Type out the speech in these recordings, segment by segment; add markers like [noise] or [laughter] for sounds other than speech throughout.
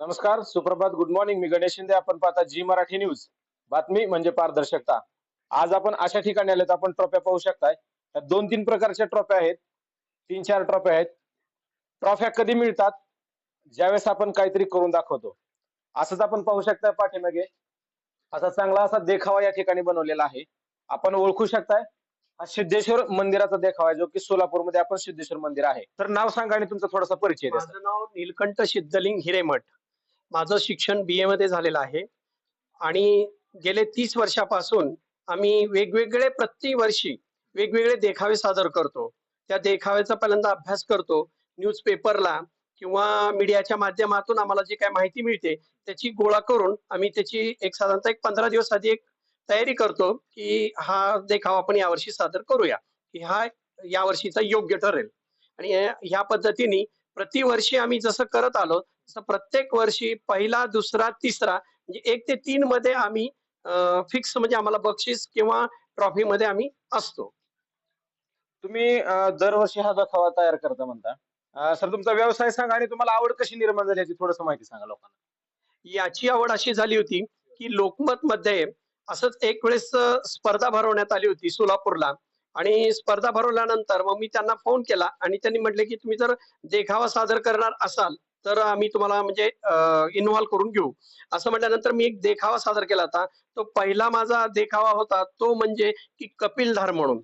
नमस्कार सुप्रभात. Good morning मी गणेश शिंदे. आपण पाहता जी मराठी न्यूज बातमी म्हणजे पारदर्शकता. आज आपण अशा ठिकाणी आलेत आपण ट्रॉफ्या पाहू शकताय. दोन तीन प्रकारच्या ट्रॉफ्या आहेत. तीन चार ट्रॉफ्या आहेत. ट्रॉफ्या कधी मिळतात? ज्यावेळेस आपण काहीतरी करून दाखवतो. असंच आपण पाहू शकताय पाठीमागे. असा चांगला असा देखावा या ठिकाणी बनवलेला आहे. आपण ओळखू शकताय. हा सिद्धेश्वर मंदिराचा देखावा आहे जो की सोलापूरमध्ये आपण सिद्धेश्वर मंदिर आहे. तर नाव सांगा आणि तुमचा थोडासा परिचय माझं नाव नीलकंठ सिद्धलिंग हिरेमठ. माझं शिक्षण बी एमध्ये झालेलं आहे. आणि गेले तीस वर्षापासून आम्ही वेगवेगळे प्रतिवर्षी वेगवेगळे देखावे सादर करतो. त्या देखाव्याचा पहिल्यांदा अभ्यास करतो. न्यूजपेपरला किंवा मीडियाच्या माध्यमातून आम्हाला जी काय माहिती मिळते त्याची गोळा करून आम्ही त्याची एक साधारणतः एक पंधरा दिवस आधी एक तयारी करतो की हा देखावा आपण यावर्षी सादर करूया. की हा यावर्षीचा योग्य ठरेल. आणि ह्या- पद्धतीने प्रतिवर्षी आम्ही जसं करत आलो प्रत्येक वर्षी पहिला दुसरा तिसरा म्हणजे एक ते तीन मध्ये आम्ही फिक्स म्हणजे आम्हाला बक्षीस किंवा ट्रॉफी मध्ये आम्ही असतो. तुम्ही दरवर्षी हा देखावा तयार करता म्हणता सर तुमचा व्यवसाय सांगा आणि तुम्हाला आवड कशी निर्माण झाली याची थोडस माहिती सांगा लोकांना. याची आवड अशी झाली होती की लोकमत मध्ये असंच एक वेळेस स्पर्धा भरवण्यात आली होती सोलापूरला. आणि स्पर्धा भरवल्यानंतर मग मी त्यांना फोन केला आणि त्यांनी म्हटले की तुम्ही जर देखावा सादर करणार असाल तर आम्ही तुम्हाला म्हणजे इन्व्हॉल्व करून घेऊ. असं म्हटल्यानंतर मी एक देखावा सादर केला होता. तो पहिला माझा देखावा होता तो म्हणजे की कपिलधार म्हणून.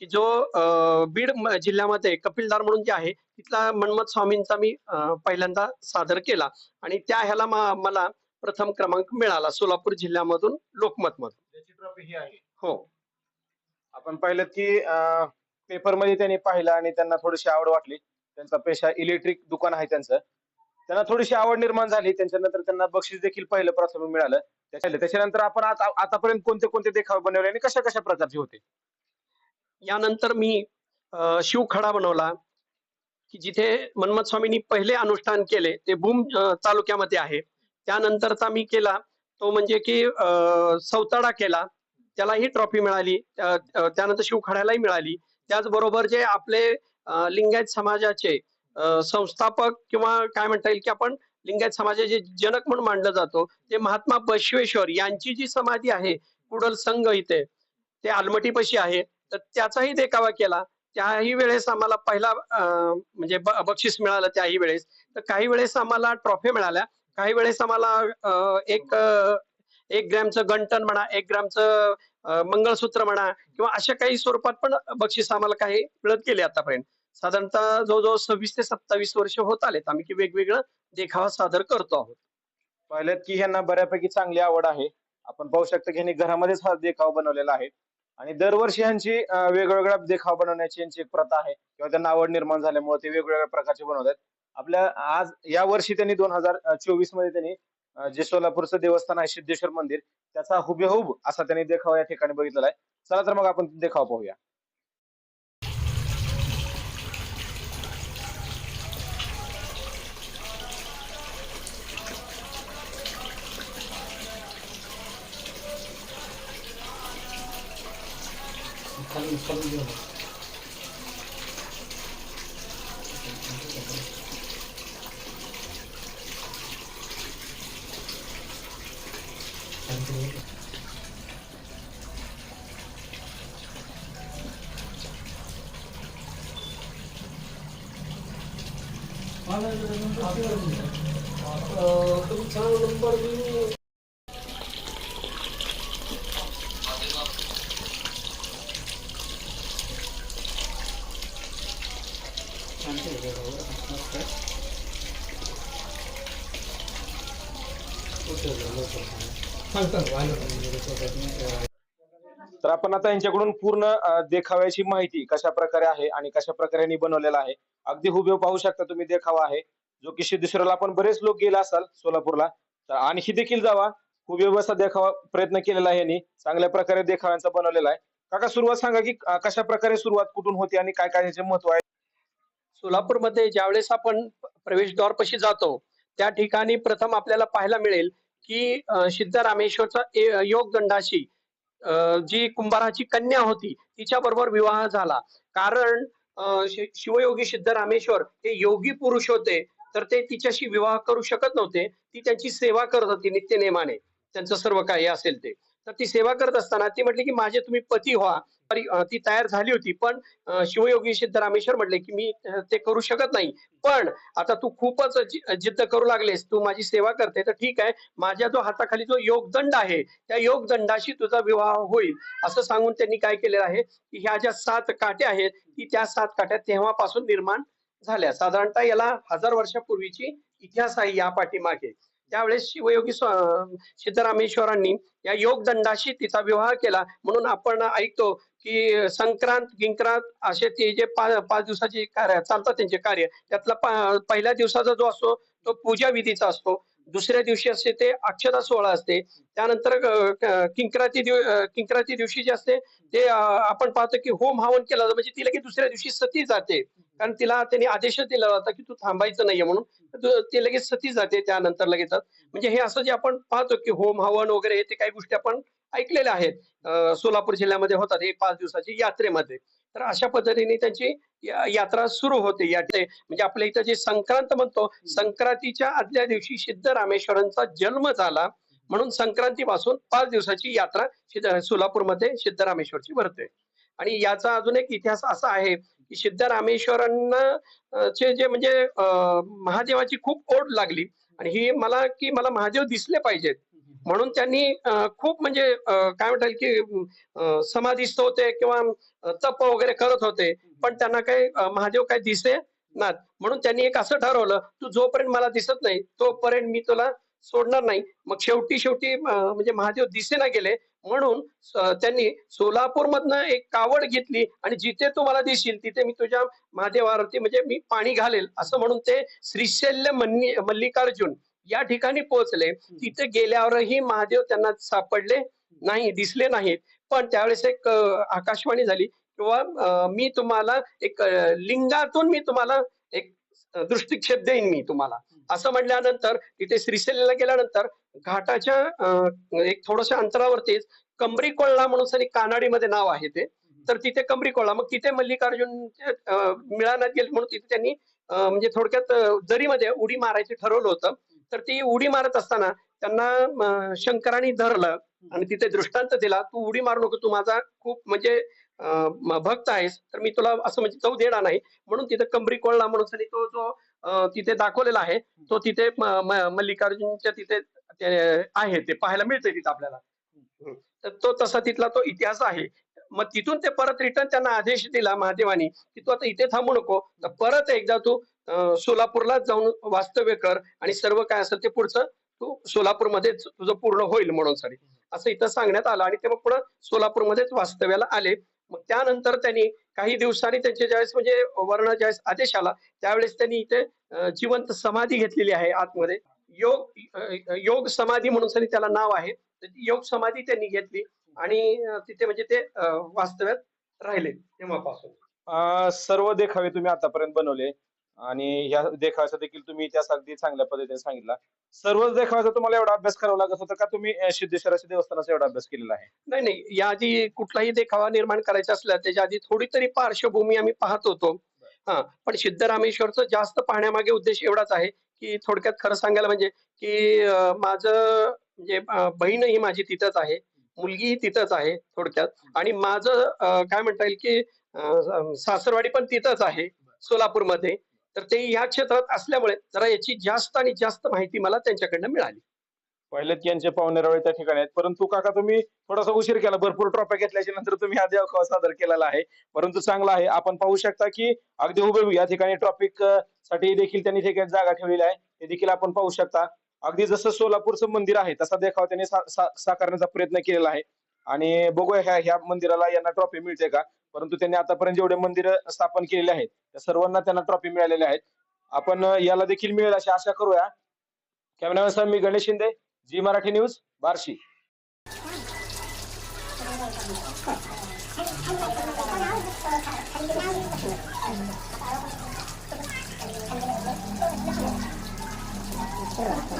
की जो बीड जिल्ह्यामध्ये कपिलधार म्हणून जे आहे तिथला मन्मथ स्वामींचा मी पहिल्यांदा सादर केला. आणि त्या ह्याला मला प्रथम क्रमांक मिळाला सोलापूर जिल्ह्यामधून लोकमत मधून ही हो. आपण पाहिलं की पेपरमध्ये त्यांनी पाहिलं आणि त्यांना थोडीशी आवड वाटली. त्यांचा पेशा इलेक्ट्रिक दुकान आहे त्यांचं. त्यांना थोडीशी आवड निर्माण झाली. त्यांच्यानंतर त्यांना बक्षीस देखील पहिलं प्राथमिक मिळालं. त्याच्या- त्याच्यानंतर आपण आता आतापर्यंत कोणते कोणते देखावे बनवले आणि कशा कशा प्रकारचे होते? यानंतर मी अ, शिवखडा बनवला की जिथे मन्मथ स्वामींनी पहिले अनुष्ठान केले ते भूम तालुक्यामध्ये आहे. त्यानंतरचा मी केला तो म्हणजे की सौताडा केला. त्यालाही ट्रॉफी मिळाली. त्यानंतर शिवखड्यालाही मिळाली. त्याचबरोबर जे आपले लिंगायत समाजाचे संस्थापक किंवा काय म्हणता येईल की आपण लिंगायत समाजाचे जनक म्हणून मानलं जातो ते महात्मा बसवेश्वर यांची जी समाधी आहे कुडल संघ इथे ते आलमटीपशी आहे तर त्याचाही देखावा केला. त्याही वेळेस आम्हाला पहिला अं, म्हणजे ब- बक्षीस मिळालं त्याही वेळेस. तर काही वेळेस आम्हाला ट्रॉफी मिळाल्या. काही वेळेस आम्हाला एक एक ग्रॅमचं गंटन म्हणा एक ग्रॅमचं मंगळसूत्र म्हणा किंवा अशा काही स्वरूपात पण बक्षीस आम्हाला काही मिळत गेले आतापर्यंत. साधारणतः जवळजवळ सव्वीस ते सत्तावीस वर्ष होत आलेत आम्ही की वेगवेगळं देखावा सादर करतो आहोत. पाहिलं की ह्यांना बऱ्यापैकी चांगली आवड आहे. आपण पाहू शकता की ह्यांनी घरामध्येच हा देखावा बनवलेला आहे. आणि दरवर्षी ह्यांची वेगवेगळा वेगवेगळ्या देखाव बनवण्याची यांची एक प्रथा आहे. किंवा त्यांना आवड निर्माण झाल्यामुळे ते वेगवेगळ्या प्रकारचे बनवतात. आपल्या आज या वर्षी त्यांनी दोन हजार चोवीसमध्ये त्यांनी जे सोलापूरचं देवस्थान आहे सिद्धेश्वर मंदिर त्याचा हुबेहूब असा त्यांनी देखावा या ठिकाणी बघितलेला आहे. चला तर मग आपण देखावा पाहूया. 가슴 가슴 좀. 아, 어, 그럼 잘 넘버링 तर आपण आता यांच्याकडून पूर्ण देखाव्याची माहिती कशा प्रकारे आहे आणि कशा प्रकारे यांनी बनवलेला आहे अगदी हुबेहूब पाहू शकता तुम्ही देखावा आहे. जो की सिद्धेश्वराला आपण बरेच लोक गेला असाल सोलापूरला तर आणखी देखील जावा. हुबेहूब असा देखावा प्रयत्न केलेला आहे यांनी. चांगल्या प्रकारे देखाव्यांचा बनवलेला आहे. काका सुरुवात सांगा की कशा प्रकारे सुरुवात कुठून होती आणि काय काय याचे महत्त्व आहे? सोलापूरमध्ये ज्यावेळेस आपण प्रवेशद्वारपाशी जातो त्या ठिकाणी प्रथम आपल्याला पाहायला मिळेल की सिद्धरामेश्वरचा योगदंडाशी अं, जी कुंभाराची कन्या होती तिच्या बरोबर विवाह झाला. कारण अं, शिवयोगी सिद्धरामेश्वर हे योगी पुरुष होते तर ते तिच्याशी विवाह करू शकत नव्हते. ती त्यांची सेवा करत होती नित्यनेमाने. त्यांचं सर्व काही असेल ते. तर ती सेवा करत असताना ती म्हटली की माझे तुम्ही पती व्हा. ती तयार झाली होती. पण शिवयोगी सिद्धरामेश्वर म्हटले की मी ते करू शकत नाही. पण आता तू खूपच जिद्द करू लागलेस. तू माझी सेवा करते. तर ठीक आहे. माझ्या जो हाताखाली जो योगदंड आहे त्या योगदंडाशी तुझा विवाह होईल. असं सांगून त्यांनी काय केलेलं आहे? की ह्या ज्या सात काट्या आहेत ती त्या सात काट्या तेव्हापासून निर्माण झाल्या. साधारणतः याला हजार वर्षापूर्वीची इतिहास आहे या पाठीमागे. त्यावेळेस शिवयोगी स्वा- सिद्धरामेश्वरांनी या योगदंडाशी तिचा विवाह केला म्हणून आपण ऐकतो की संक्रांत गिंक्रांत असे ते जे पा- पाच दिवसाचे कार्य चालतात त्यांचे कार्य. त्यातला पा- पहिल्या दिवसाचा जो असतो तो पूजा विधीचा असतो. दुसऱ्या दिवशी असते ते अक्षता सोहळा असते. त्यानंतर किंकराती किंकराती दिव दिवशी जे असते ते आपण पाहतो की होम हवन केलं जातो. म्हणजे ती लगेच दुसऱ्या दिवशी सती जाते. कारण तिला त्यांनी आदेश दिला होता की तू थांबायचं नाहीये म्हणून. ती लगेच सती जाते त्यानंतर लगेच. म्हणजे हे असं जे आपण पाहतो की होम हवन वगैरे हे ते काही गोष्टी आपण ऐकलेल्या आहेत. सोलापूर जिल्ह्यामध्ये होतात हे पाच दिवसाची यात्रेमध्ये. तर अशा पद्धतीने त्यांची यात्रा सुरू होते. या. म्हणजे आपल्या इथं जे संक्रांत म्हणतो संक्रांतीच्या आदल्या दिवशी सिद्ध रामेश्वरांचा जन्म झाला. म्हणून संक्रांतीपासून पाच दिवसाची यात्रा सिद्ध- सोलापूरमध्ये सिद्धरामेश्वरची भरते. आणि याचा अजून एक इतिहास असा आहे की सिद्धरामेश्वरांना चे जे म्हणजे महादेवाची खूप ओढ लागली. आणि ही मला की मला महादेव दिसले पाहिजेत. म्हणून त्यांनी खूप म्हणजे काय म्हणता येईल की समाधीस्थ होते किंवा तप वगैरे करत होते. पण त्यांना काही महादेव काही दिसे ना म्हणून त्यांनी एक असं ठरवलं तू जोपर्यंत मला दिसत नाही तोपर्यंत मी तुला सोडणार नाही. मग शेवटी शेवटी म्हणजे महादेव दिसेना गेले. म्हणून त्यांनी सोलापूर मधनं एक कावड घेतली आणि जिथे तू मला दिसशील तिथे मी तुझ्या महादेवावरती म्हणजे मी पाणी घालेल असं म्हणून ते श्रीशैल्य मन्नी मल्लिकार्जुन या ठिकाणी पोहोचले. तिथे गेल्यावरही महादेव त्यांना सापडले नाही दिसले नाहीत. पण त्यावेळेस एक आकाशवाणी झाली किंवा मी तुम्हाला एक लिंगातून मी तुम्हाला एक दृष्टिक्षेप देईन मी तुम्हाला. असं म्हटल्यानंतर तिथे श्रीशैल्याला गेल्यानंतर घाटाच्या एक थोडस अंतरावरतीच कमरी कोळला म्हणून सरी कानाडीमध्ये नाव आहे ते. तर तिथे कमरी कोळला मग तिथे मल्लिकार्जुन मिळाण्यात गेले म्हणून तिथे त्यांनी म्हणजे थोडक्यात अं, दरीमध्ये उडी मारायचं ठरवलं होतं. तर ती उडी मारत असताना त्यांना शंकरांनी शंकराने धरलं आणि तिथे दृष्टांत दिला तू उडी मारू नको तू माझा खूप म्हणजे भक्त आहेस तर मी तुला असं म्हणजे जाऊ देणार नाही. म्हणून तिथे कंबरी कोळला म्हणून तो जो तिथे दाखवलेला आहे तो तिथे मल्लिकार्जुनच्या तिथे ते आहे ते पाहायला मिळते तिथे आपल्याला. तर तो तसा तिथला तो इतिहास आहे. मग तिथून ते परत रिटर्न त्यांना आदेश दिला महादेवानी की तू आता इथे थांबू नको. तर परत एकदा तू सोलापूरला जाऊन वास्तव्य कर आणि सर्व काय असेल ते पुढचं तू सोलापूरमध्ये तुझं पूर्ण होईल म्हणून सरी असं इथं सांगण्यात आलं आणि ते मग पुढे सोलापूरमध्येच वास्तव्याला आले. मग त्यानंतर त्यांनी काही दिवसांनी त्यांचे ज्यावेळेस म्हणजे वर्ण ज्यावेळेस आदेश आला त्यावेळेस त्यांनी इथे जिवंत समाधी घेतलेली आहे आतमध्ये. योग योग समाधी म्हणून सरी त्याला नाव आहे. योग समाधी त्यांनी घेतली. आणि तिथे म्हणजे ते वास्तव्यात राहिले तेव्हापासून. सर्व देखावे तुम्ही आतापर्यंत बनवले. आणि ह्या देखाव्याचा देखील तुम्ही इतिहास अगदी चांगल्या पद्धतीने सांगितला. सर्वच देखाव्याचा तुम्हाला एवढा अभ्यास करावा लागत होता का? तुम्ही सिद्धेश्वराच्या देवस्थानाचा एवढा अभ्यास केलेला आहे? नाही नाही. याआधी कुठलाही देखावा निर्माण करायचा असला त्याच्या आधी थोडी तरी पार्श्वभूमी आम्ही पाहत होतो. हा. पण सिद्धरामेश्वरचं जास्त पाहण्यामागे उद्देश एवढाच आहे की थोडक्यात खरं सांगायला म्हणजे की माझं म्हणजे बहीण ही माझी तिथंच आहे. मुलगी तिथंच आहे थोडक्यात. आणि माझं काय म्हणता येईल की सासरवाडी पण तिथंच आहे सोलापूरमध्ये. तर ते या क्षेत्रात असल्यामुळे जरा याची जास्त आणि जास्त माहिती मला त्यांच्याकडनं मिळाली. पहिलेच यांचे पाहुणेरावळे त्या ठिकाणी आहेत. परंतु काका तुम्ही थोडासा उशीर केला. भरपूर ट्रॉफ्या घेतल्याच्या नंतर तुम्ही हा देखावा सादर केलेला आहे. परंतु चांगला आहे. आपण पाहू शकता की अगदी हुबेहूब या ठिकाणी ट्रॉफिकसाठी देखील त्यांनी ठिकाणी जागा ठेवलेली आहे. ते देखील आपण पाहू शकता. अगदी जसं सोलापूरचं मंदिर आहे तसा देखावा त्यांनी सा- सा- साकारण्याचा प्रयत्न केलेला आहे. आणि बघूया ह्या ह्या मंदिराला यांना ट्रॉफी मिळते का? परंतु त्यांनी आतापर्यंत जेवढे मंदिर स्थापन केलेले आहेत त्या सर्वांना त्यांना ट्रॉफी मिळालेल्या आहेत. आपण याला देखील मिळेल अशी आशा करूया. कॅमेरामॅन साहेब मी गणेश शिंदे जी मराठी न्यूज बार्शी. [laughs] 哎。